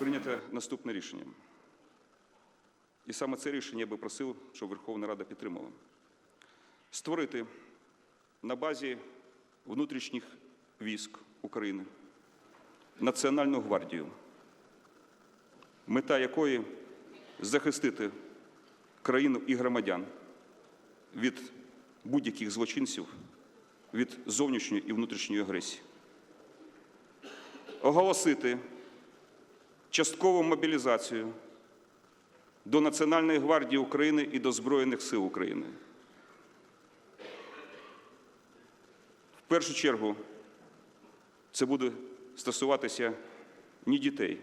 прийнято наступне рішення. І саме це рішення я би просив, щоб Верховна Рада підтримала. Створити на базі внутрішніх військ України Національну гвардію, мета якої захистити країну і громадян від будь-яких злочинців, від зовнішньої і внутрішньої агресії. Оголосити часткову мобілізацію до Національної гвардії України і до Збройних сил України. В першу чергу це буде стосуватися не дітей,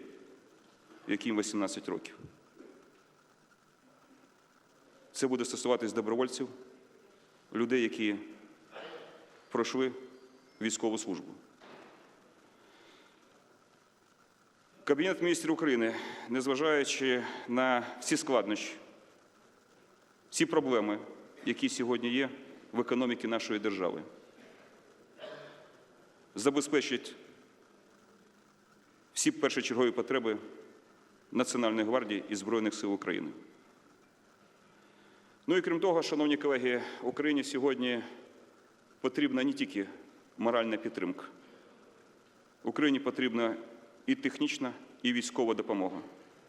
яким 18 років. Це буде стосуватись добровольців, людей, які пройшли військову службу. Кабінет міністрів України, незважаючи на всі складнощі, всі проблеми, які сьогодні є в економіці нашої держави, забезпечить всі першочергові потреби Національної гвардії і Збройних сил України. Ну і крім того, шановні колеги, Україні сьогодні потрібна не тільки моральна підтримка. Україні потрібна і технічна, і військова допомога.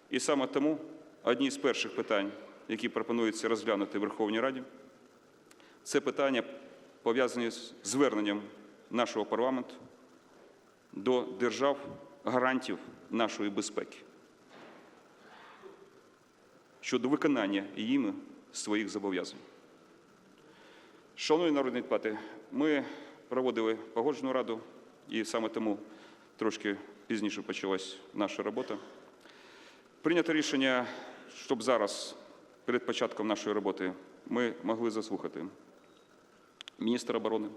І саме тому одні з перших питань, які пропонується розглянути в Верховній Раді, це питання пов'язані з зверненням нашого парламенту до держав гарантів нашої безпеки щодо виконання їми своїх зобов'язань. Шановні народні депутати, ми проводили погоджену раду, і саме тому трошки пізніше почалась наша робота. Прийнято рішення, щоб зараз, перед початком нашої роботи, ми могли заслухати міністра оборони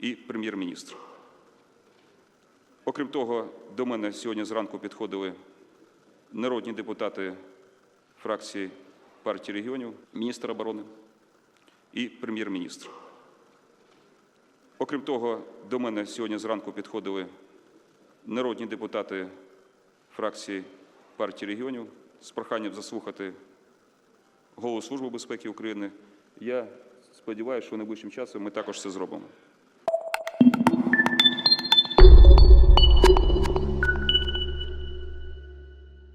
і прем'єр-міністра. Окрім того, до мене сьогодні зранку підходили народні депутати фракції партії регіонів, міністр оборони і прем'єр-міністр. Окрім того, до мене сьогодні зранку підходили народні депутати фракції партії регіонів з проханням заслухати Голову Служби безпеки України. Я сподіваюся, що найближчим часом ми також це зробимо.